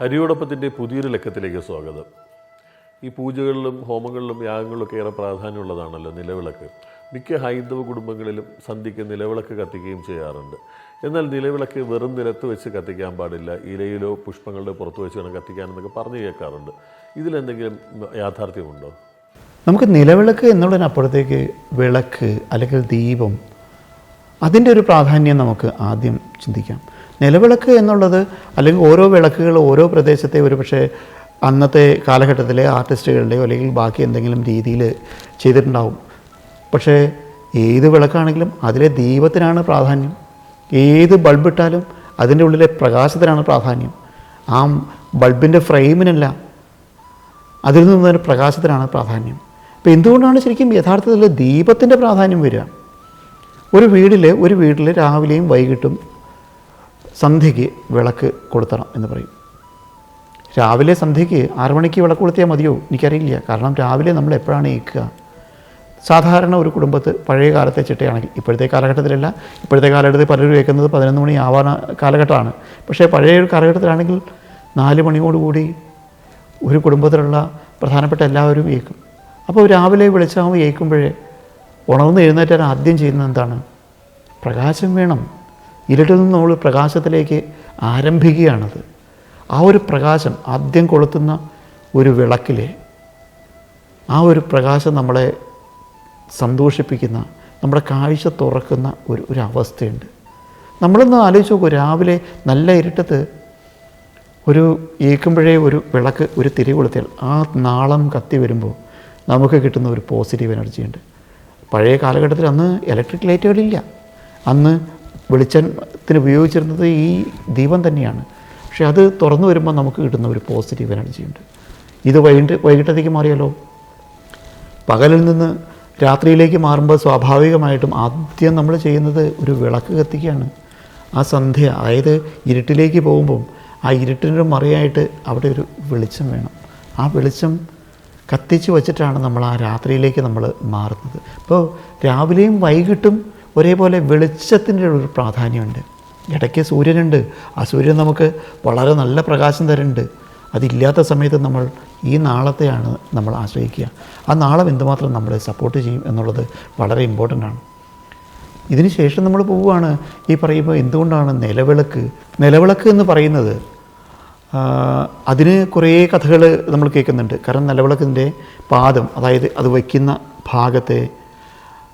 ഹരിയോടൊപ്പത്തിന്റെ പുതിയൊരു ലക്കത്തിലേക്ക് സ്വാഗതം. ഈ പൂജകളിലും ഹോമങ്ങളിലും യാഗങ്ങളിലൊക്കെ ഏറെ പ്രാധാന്യമുള്ളതാണല്ലോ നിലവിളക്ക്. മിക്ക ഹൈന്ദവ കുടുംബങ്ങളിലും സന്ധിക്ക് നിലവിളക്ക് കത്തിക്കുകയും ചെയ്യാറുണ്ട്. എന്നാൽ നിലവിളക്ക് വെറും നിലത്ത് വെച്ച് കത്തിക്കാൻ പാടില്ല. ഇലയിലോ പുഷ്പങ്ങളുടെ പുറത്ത് വെച്ച് വേണം കത്തിക്കാനെന്നൊക്കെ പറഞ്ഞു കേൾക്കാറുണ്ട്. ഇതിലെന്തെങ്കിലും യാഥാർത്ഥ്യമുണ്ടോ? നമുക്ക് നിലവിളക്ക് എന്നുള്ളതിനപ്പുറത്തേക്ക് വിളക്ക് അല്ലെങ്കിൽ ദീപം അതിന്റെ ഒരു പ്രാധാന്യം നമുക്ക് ആദ്യം ചിന്തിക്കാം. നിലവിളക്ക് എന്നുള്ളത് അല്ലെങ്കിൽ ഓരോ വിളക്കുകൾ ഓരോ പ്രദേശത്തെ ഒരു പക്ഷേ അന്നത്തെ കാലഘട്ടത്തിലെ ആർട്ടിസ്റ്റുകളുടെയോ അല്ലെങ്കിൽ ബാക്കി എന്തെങ്കിലും രീതിയിൽ ചെയ്തിട്ടുണ്ടാവും. പക്ഷേ ഏത് വിളക്കാണെങ്കിലും അതിലെ ദീപത്തിനാണ് പ്രാധാന്യം. ഏത് ബൾബിട്ടാലും അതിന്റെ ഉള്ളിലെ പ്രകാശത്തിനാണ് പ്രാധാന്യം. ആ ബൾബിന്റെ ഫ്രെയിമിനല്ല അതിൽ നിന്ന് തന്നെ പ്രകാശത്തിനാണ് പ്രാധാന്യം. അപ്പോൾ എന്തുകൊണ്ടാണ് ശരിക്കും യഥാർത്ഥത്തിൽ ദീപത്തിന്റെ പ്രാധാന്യം വരിക? ഒരു വീട്ടിൽ ഒരു വീട്ടിൽ രാവിലെയും വൈകിട്ടും സന്ധ്യയ്ക്ക് വിളക്ക് കൊളുത്തണം എന്ന് പറയും. രാവിലെ സന്ധ്യയ്ക്ക് ആറു മണിക്ക് വിളക്ക് കൊളുത്തിയാൽ മതിയോ? എനിക്കറിയില്ല. കാരണം രാവിലെ നമ്മൾ എപ്പോഴാണ് ഏൽക്കുക? സാധാരണ ഒരു കുടുംബത്ത് പഴയ കാലത്തെ ചിട്ടയാണെങ്കിൽ ഇപ്പോഴത്തെ കാലഘട്ടത്തിലല്ല ഇപ്പോഴത്തെ കാലഘട്ടത്തിൽ പലരും കേൾക്കുന്നത് പതിനൊന്ന് മണി ആവാന കാലഘട്ടമാണ്. പക്ഷേ പഴയ ഒരു കാലഘട്ടത്തിലാണെങ്കിൽ നാല് മണിയോടുകൂടി ഒരു കുടുംബത്തിലുള്ള പ്രധാനപ്പെട്ട എല്ലാവരും ഏൽക്കും. അപ്പോൾ രാവിലെ വിളിച്ചാകുമ്പോൾ ഏൽക്കുമ്പോഴേ ഉണർന്ന് എഴുന്നേറ്റാൻ ആദ്യം ചെയ്യുന്നത് എന്താണ്? പ്രകാശം വേണം. ഇരുട്ടിൽ നിന്ന് നമ്മൾ പ്രകാശത്തിലേക്ക് ആരംഭിക്കുകയാണത്. ആ ഒരു പ്രകാശം ആദ്യം കൊളുത്തുന്ന ഒരു വിളക്കിലെ ആ ഒരു പ്രകാശം നമ്മളെ സന്തോഷിപ്പിക്കുന്ന നമ്മുടെ കാഴ്ച തുറക്കുന്ന ഒരു ഒരു അവസ്ഥയുണ്ട്. നമ്മളൊന്ന് ആലോചിച്ച് നോക്കൂ രാവിലെ നല്ല ഇരുട്ടത്ത് ഒരു ഏക്കുമ്പോഴേ ഒരു വിളക്ക് ഒരു തിരി കൊളുത്തിയാൽ ആ നാളം കത്തി വരുമ്പോൾ നമുക്ക് കിട്ടുന്ന ഒരു പോസിറ്റീവ് എനർജിയുണ്ട് പഴയ കാലഘട്ടത്തിൽ അന്ന് ഇലക്ട്രിക് ലൈറ്റുകളില്ല അന്ന് വെളിച്ചത്തിന് ഉപയോഗിച്ചിരുന്നത് ഈ ദീപം തന്നെയാണ്. പക്ഷെ അത് തുറന്നു വരുമ്പോൾ നമുക്ക് കിട്ടുന്ന ഒരു പോസിറ്റീവ് എനർജിയുണ്ട് ഇത് വൈകിട്ട് വൈകിട്ടത്തേക്ക് മാറിയാലോ? പകലിൽ നിന്ന് രാത്രിയിലേക്ക് മാറുമ്പോൾ സ്വാഭാവികമായിട്ടും ആദ്യം നമ്മൾ ചെയ്യുന്നത് ഒരു വിളക്ക് കത്തിക്കുകയാണ്. ആ സന്ധ്യ അതായത് ഇരുട്ടിലേക്ക് പോകുമ്പം ആ ഇരുട്ടിന്റെ മറിയായിട്ട് അവിടെ ഒരു വെളിച്ചം വേണം. ആ വെളിച്ചം കത്തിച്ച് വച്ചിട്ടാണ് നമ്മൾ ആ രാത്രിയിലേക്ക് നമ്മൾ മാറുന്നത്. അപ്പോൾ രാവിലെയും വൈകിട്ടും ഒരേപോലെ വെളിച്ചത്തിന്റെ ഒരു പ്രാധാന്യമുണ്ട്. ഇടയ്ക്ക് സൂര്യനുണ്ട്. ആ സൂര്യൻ നമുക്ക് വളരെ നല്ല പ്രകാശം തരുന്നുണ്ട്. അതില്ലാത്ത സമയത്ത് നമ്മൾ ഈ നാളത്തെയാണ് നമ്മൾ ആശ്രയിക്കുക. ആ നാളം എന്തുമാത്രം നമ്മളെ സപ്പോർട്ട് ചെയ്യും എന്നുള്ളത് വളരെ ഇമ്പോർട്ടന്റ് ആണ്. ഇതിന് ശേഷം നമ്മൾ പോവുകയാണ്. ഈ പറയുമ്പോൾ എന്തുകൊണ്ടാണ് നിലവിളക്ക്? നിലവിളക്ക് എന്ന് പറയുന്നത് അതിന് കുറേ കഥകൾ നമ്മൾ കേൾക്കുന്നുണ്ട്. കാരണം നിലവിളക്കിന്റെ പാദം അതായത് അത് വയ്ക്കുന്ന ഭാഗത്തെ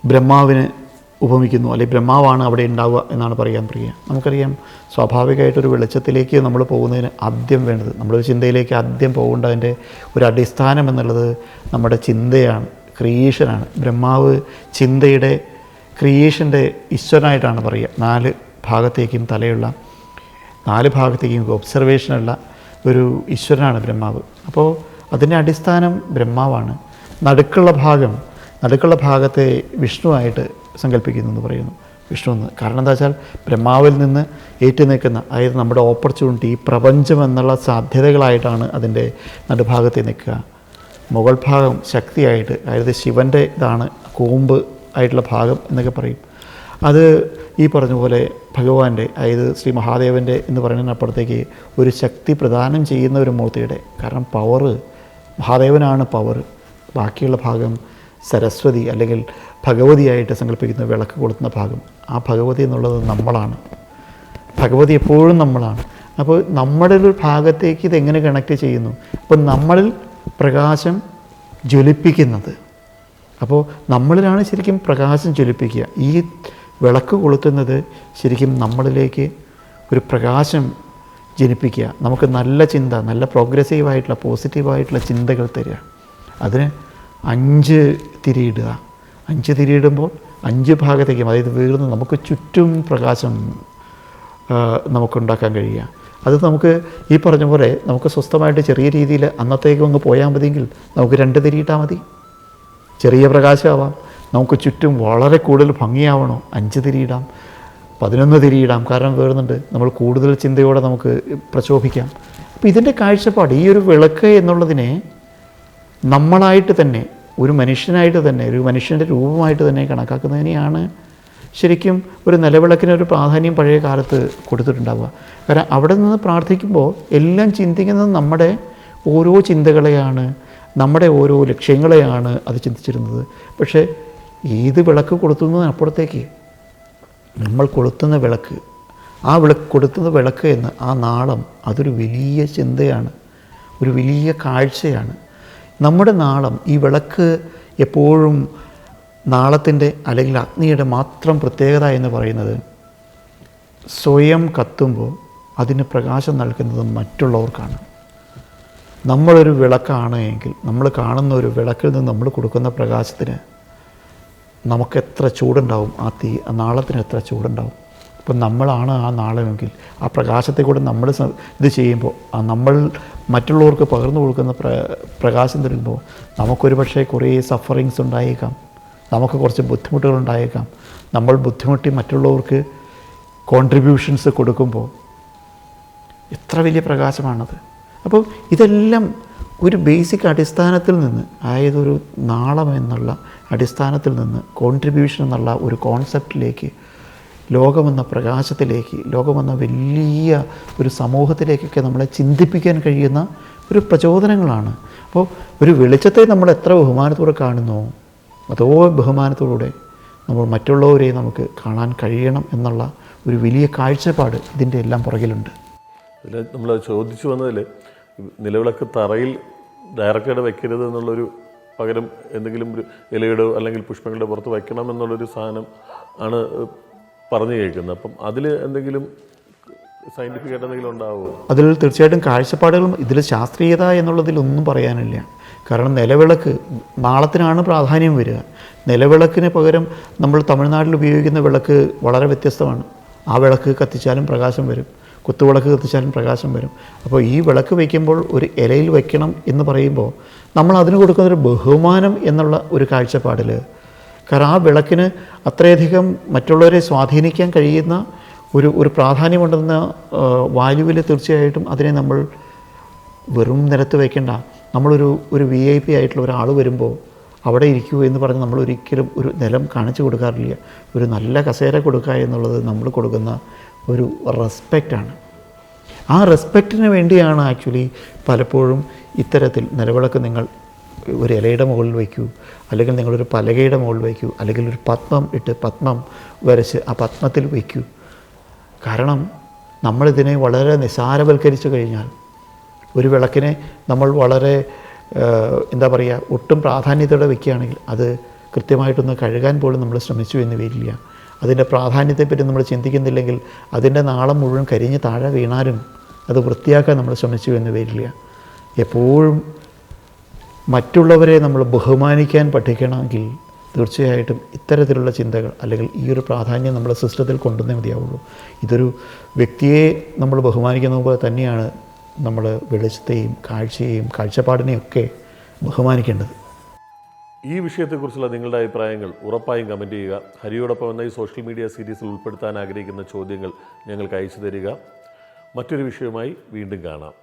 ബ്രഹ്മാവിന് ഉപമിക്കുന്നു അല്ലെങ്കിൽ ബ്രഹ്മാവാണ് അവിടെ ഉണ്ടാവുക എന്നാണ് പറയാൻ പ്രിയ നമുക്കറിയാം സ്വാഭാവികമായിട്ടൊരു വെളിച്ചത്തിലേക്ക് നമ്മൾ പോകുന്നതിന് ആദ്യം വേണ്ടത് നമ്മളൊരു ചിന്തയിലേക്ക് ആദ്യം പോകേണ്ടതിന്റെ ഒരു അടിസ്ഥാനം എന്നുള്ളത് നമ്മുടെ ചിന്തയാണ് ക്രിയേഷനാണ്. ബ്രഹ്മാവ് ചിന്തയുടെ ക്രിയേഷന്റെ ഈശ്വരനായിട്ടാണ് പറയുക. നാല് ഭാഗത്തേക്കും തലയുള്ള നാല് ഭാഗത്തേക്കും ഒബ്സർവേഷനുള്ള ഒരു ഈശ്വരനാണ് ബ്രഹ്മാവ്. അപ്പോൾ അതിന്റെ അടിസ്ഥാനം ബ്രഹ്മാവാണ്. നടുക്കുള്ള ഭാഗം നടുക്കുള്ള ഭാഗത്തെ വിഷ്ണുവായിട്ട് സങ്കല്പിക്കുന്നു എന്ന് പറയുന്നു. വിഷ്ണു എന്ന്. കാരണം എന്താ വെച്ചാൽ ബ്രഹ്മാവിൽ നിന്ന് ഏറ്റു നിൽക്കുന്ന അതായത് നമ്മുടെ ഓപ്പർച്യൂണിറ്റി പ്രപഞ്ചം എന്നുള്ള സാധ്യതകളായിട്ടാണ് അതിന്റെ നടുഭാഗത്ത് നിൽക്കുക. മുകൾ ഭാഗം ശക്തിയായിട്ട് അതായത് ശിവന്റെ ഇതാണ് കൂമ്പ് ആയിട്ടുള്ള ഭാഗം എന്നൊക്കെ പറയും. അത് ഈ പറഞ്ഞ പോലെ ഭഗവാന്റെ അതായത് ശ്രീ മഹാദേവന്റെ എന്ന് പറയുന്നതിനപ്പുറത്തേക്ക് ഒരു ശക്തി പ്രദാനം ചെയ്യുന്ന ഒരു മൂർത്തിയുടെ. കാരണം പവറ് മഹാദേവനാണ് പവർ ബാക്കിയുള്ള ഭാഗം സരസ്വതി അല്ലെങ്കിൽ ഭഗവതിയായിട്ട് സങ്കല്പിക്കുന്ന വിളക്ക് കൊളുത്തുന്ന ഭാഗം. ആ ഭഗവതി എന്നുള്ളത് നമ്മളാണ്. ഭഗവതി എപ്പോഴും നമ്മളാണ്. അപ്പോൾ നമ്മുടെ ഒരു ഭാഗത്തേക്ക് ഇതെങ്ങനെ കണക്ട് ചെയ്യുന്നു? അപ്പോൾ നമ്മളിൽ പ്രകാശം ജ്വലിപ്പിക്കുന്നത്. അപ്പോൾ നമ്മളിലാണ് ശരിക്കും പ്രകാശം ജ്വലിപ്പിക്കുക. ഈ വിളക്ക് കൊളുത്തുന്നത് ശരിക്കും നമ്മളിലേക്ക് ഒരു പ്രകാശം ജനിപ്പിക്കുക. നമുക്ക് നല്ല ചിന്ത നല്ല പ്രോഗ്രസീവായിട്ടുള്ള പോസിറ്റീവായിട്ടുള്ള ചിന്തകൾ തരിക. അതിന് അഞ്ച് തിരിയിടുക അഞ്ച് തിരിയിടുമ്പോൾ അഞ്ച് ഭാഗത്തേക്കും അതായത് വീർന്ന് നമുക്ക് ചുറ്റും പ്രകാശം നമുക്കുണ്ടാക്കാൻ കഴിയുക. അത് നമുക്ക് ഈ പറഞ്ഞ പോലെ നമുക്ക് സ്വസ്ഥമായിട്ട് ചെറിയ രീതിയിൽ അന്നത്തേക്കും അങ്ങ് പോയാൽ മതിയെങ്കിൽ നമുക്ക് രണ്ട് തിരിയിട്ടാൽ മതി. ചെറിയ പ്രകാശമാവാം. നമുക്ക് ചുറ്റും വളരെ കൂടുതൽ ഭംഗിയാവണോ. അഞ്ച് തിരിയിടാം പതിനൊന്ന് തിരിയിടാം. കാരണം വേറുന്നുണ്ട്. നമ്മൾ കൂടുതൽ ചിന്തയോടെ നമുക്ക് പ്രചോഭിക്കാം അപ്പോൾ ഇതിന്റെ കാഴ്ചപ്പാട് ഈ ഒരു വിളക്ക് എന്നുള്ളതിനെ നമ്മളായിട്ട് തന്നെ ഒരു മനുഷ്യനായിട്ട് തന്നെ ഒരു മനുഷ്യന്റെ രൂപമായിട്ട് തന്നെ കണക്കാക്കുന്നതിനെയാണ് ശരിക്കും ഒരു നിലവിളക്കിന് ഒരു പ്രാധാന്യം പഴയ കാലത്ത് കൊടുത്തിട്ടുണ്ടാവുക. കാരണം അവിടെ നിന്ന് പ്രാർത്ഥിക്കുമ്പോൾ എല്ലാം ചിന്തിക്കുന്നത് നമ്മുടെ ഓരോ ചിന്തകളെയാണ് നമ്മുടെ ഓരോ ലക്ഷ്യങ്ങളെയാണ് അത് ചിന്തിച്ചിരുന്നത്. പക്ഷേ ഏത് വിളക്ക് കൊടുത്തുന്നതിനപ്പുറത്തേക്ക് നമ്മൾ കൊളുത്തുന്ന വിളക്ക് ആ വിളക്ക് കൊടുത്തുന്ന വിളക്ക് എന്ന് ആ നാളം അതൊരു വലിയ ചിന്തയാണ് ഒരു വലിയ കാഴ്ചയാണ്. നമ്മുടെ നാളം ഈ വിളക്ക് എപ്പോഴും നാളത്തിന്റെ അല്ലെങ്കിൽ അഗ്നിയുടെ മാത്രം പ്രത്യേകത എന്ന് പറയുന്നത് സ്വയം കത്തുമ്പോൾ അതിന് പ്രകാശം നൽകുന്നത് മറ്റുള്ളവർക്കാണ്. നമ്മളൊരു വിളക്കാണ് എങ്കിൽ നമ്മൾ കാണുന്ന ഒരു വിളക്കിൽ നിന്ന് നമ്മൾ കൊടുക്കുന്ന പ്രകാശത്തിന് നമുക്ക് എത്ര ചൂടുണ്ടാവും? ആ തീ നാളത്തിന് എത്ര ചൂടുണ്ടാവും? അപ്പം നമ്മളാണ് ആ നാളമെങ്കിൽ ആ പ്രകാശത്തെ കൂടെ നമ്മൾ ഇത് ചെയ്യുമ്പോൾ ആ നമ്മൾ മറ്റുള്ളവർക്ക് പകർന്നു കൊടുക്കുന്ന പ്ര പ്രകാശം തരുമ്പോൾ നമുക്കൊരു പക്ഷേ കുറേ സഫറിങ്സ് ഉണ്ടായേക്കാം. നമുക്ക് കുറച്ച് ബുദ്ധിമുട്ടുകൾ ഉണ്ടായേക്കാം. നമ്മൾ ബുദ്ധിമുട്ടി മറ്റുള്ളവർക്ക് കോൺട്രിബ്യൂഷൻസ് കൊടുക്കുമ്പോൾ എത്ര വലിയ പ്രകാശമാണത്. അപ്പോൾ ഇതെല്ലാം ഒരു ബേസിക് അടിസ്ഥാനത്തിൽ നിന്ന് അതായത് ഒരു നാളം എന്നുള്ള അടിസ്ഥാനത്തിൽ നിന്ന് കോൺട്രിബ്യൂഷൻ എന്നുള്ള ഒരു കോൺസെപ്റ്റിലേക്ക് ലോകമെന്ന പ്രകാശത്തിലേക്ക് ലോകമെന്ന വലിയ ഒരു സമൂഹത്തിലേക്കൊക്കെ നമ്മളെ ചിന്തിപ്പിക്കാൻ കഴിയുന്ന ഒരു പ്രചോദനങ്ങളാണ്. അപ്പോൾ ഒരു വെളിച്ചത്തെ നമ്മൾ എത്ര ബഹുമാനത്തോടെ കാണുന്നു അതോ ബഹുമാനത്തോടെ നമ്മൾ മറ്റുള്ളവരെ നമുക്ക് കാണാൻ കഴിയണം എന്നുള്ള ഒരു വലിയ കാഴ്ചപ്പാട് ഇതിന്റെ എല്ലാം പുറകിലുണ്ട്. ഇതിൽ നമ്മൾ ചോദിച്ചു വന്നതിൽ നിലവിളക്ക് തറയിൽ ഡയറക്റ്റായിട്ട് വെക്കരുത് എന്നുള്ളൊരു പകരം എന്തെങ്കിലും ഒരു ഇലയുടെ അല്ലെങ്കിൽ പുഷ്പങ്ങളുടെ പുറത്ത് വയ്ക്കണം എന്നുള്ളൊരു സാധനം ആണ് പറഞ്ഞു കേൾക്കുന്നത്. അപ്പം അതിൽ എന്തെങ്കിലും സയന്റിഫിക് ആയിട്ട് എന്തെങ്കിലും ഉണ്ടാവുമോ അതിൽ തീർച്ചയായിട്ടും കാഴ്ചപ്പാടുകളും ഇതിൽ ശാസ്ത്രീയത എന്നുള്ളതിലൊന്നും പറയാനില്ല. കാരണം നിലവിളക്ക് നാളത്തിനാണ് പ്രാധാന്യം വരിക. നിലവിളക്കിന് പകരം നമ്മൾ തമിഴ്നാട്ടിൽ ഉപയോഗിക്കുന്ന വിളക്ക് വളരെ വ്യത്യസ്തമാണ്. ആ വിളക്ക് കത്തിച്ചാലും പ്രകാശം വരും. കുത്തുവിളക്ക് കത്തിച്ചാലും പ്രകാശം വരും. അപ്പോൾ ഈ വിളക്ക് വയ്ക്കുമ്പോൾ ഒരു ഇലയിൽ വയ്ക്കണം എന്ന് പറയുമ്പോൾ നമ്മൾ അതിന് കൊടുക്കുന്ന ഒരു ബഹുമാനം എന്നുള്ള ഒരു കാഴ്ചപ്പാടിൽ കാരണം ആ വിളക്കിന് അത്രയധികം മറ്റുള്ളവരെ സ്വാധീനിക്കാൻ കഴിയുന്ന ഒരു ഒരു പ്രാധാന്യമുണ്ടെന്ന വാല്യുവിൽ തീർച്ചയായിട്ടും അതിനെ നമ്മൾ വെറും നിരത്ത് വയ്ക്കേണ്ട നമ്മളൊരു ഒരു വി ഐ പി ആയിട്ടുള്ള ഒരാൾ വരുമ്പോൾ അവിടെ ഇരിക്കൂ എന്ന് പറഞ്ഞ് നമ്മൾ ഒരിക്കലും ഒരു നിലം കാണിച്ചു കൊടുക്കാറില്ല. ഒരു നല്ല കസേര കൊടുക്കുക എന്നുള്ളത് നമ്മൾ കൊടുക്കുന്ന ഒരു റെസ്പെക്റ്റാണ് ആ റെസ്പെക്റ്റിന് വേണ്ടിയാണ് ആക്ച്വലി പലപ്പോഴും ഇത്തരത്തിൽ നിലവിളക്ക് നിങ്ങൾ ഒരു ഇലയുടെ മുകളിൽ വയ്ക്കൂ. അല്ലെങ്കിൽ നിങ്ങളൊരു പലകയുടെ മുകളിൽ വയ്ക്കൂ. അല്ലെങ്കിൽ ഒരു പത്മം ഇട്ട് പത്മം വരച്ച് ആ പത്മത്തിൽ വയ്ക്കൂ. കാരണം നമ്മളിതിനെ വളരെ നിസാരവൽക്കരിച്ചു കഴിഞ്ഞാൽ ഒരു വിളക്കിനെ നമ്മൾ വളരെ എന്താ പറയുക ഒട്ടും പ്രാധാന്യത്തോടെ വയ്ക്കുകയാണെങ്കിൽ അത് കൃത്യമായിട്ടൊന്ന് കഴുകാൻ പോലും നമ്മൾ ശ്രമിച്ചു എന്ന് വരില്ല. അതിന്റെ പ്രാധാന്യത്തെപ്പറ്റി നമ്മൾ ചിന്തിക്കുന്നില്ലെങ്കിൽ അതിന്റെ നാളം മുഴുവൻ കരിഞ്ഞ് താഴെ വീണാലും അത് വൃത്തിയാക്കാൻ നമ്മൾ ശ്രമിച്ചു എന്ന് വരില്ല. എപ്പോഴും മറ്റുള്ളവരെ നമ്മൾ ബഹുമാനിക്കാൻ പഠിക്കണമെങ്കിൽ തീർച്ചയായിട്ടും ഇത്തരത്തിലുള്ള ചിന്തകൾ അല്ലെങ്കിൽ ഈ ഒരു പ്രാധാന്യം നമ്മുടെ സിസ്റ്റത്തിൽ കൊണ്ടുവന്നേ മതിയാവുള്ളൂ. ഇതൊരു വ്യക്തിയെ നമ്മൾ ബഹുമാനിക്കുന്ന പോലെ തന്നെയാണ് നമ്മൾ വെളിച്ചത്തെയും കാഴ്ചയെയും കാഴ്ചപ്പാടിനെയും ഒക്കെ ബഹുമാനിക്കേണ്ടത്. ഈ വിഷയത്തെക്കുറിച്ചുള്ള നിങ്ങളുടെ അഭിപ്രായങ്ങൾ ഉറപ്പായും കമന്റ് ചെയ്യുക. ഹരിയോടൊപ്പം എന്ന ഈ സോഷ്യൽ മീഡിയ സീരീസിൽ ഉൾപ്പെടുത്താൻ ആഗ്രഹിക്കുന്ന ചോദ്യങ്ങൾ ഞങ്ങൾക്ക് അയച്ചു തരിക. മറ്റൊരു വിഷയവുമായി വീണ്ടും കാണാം.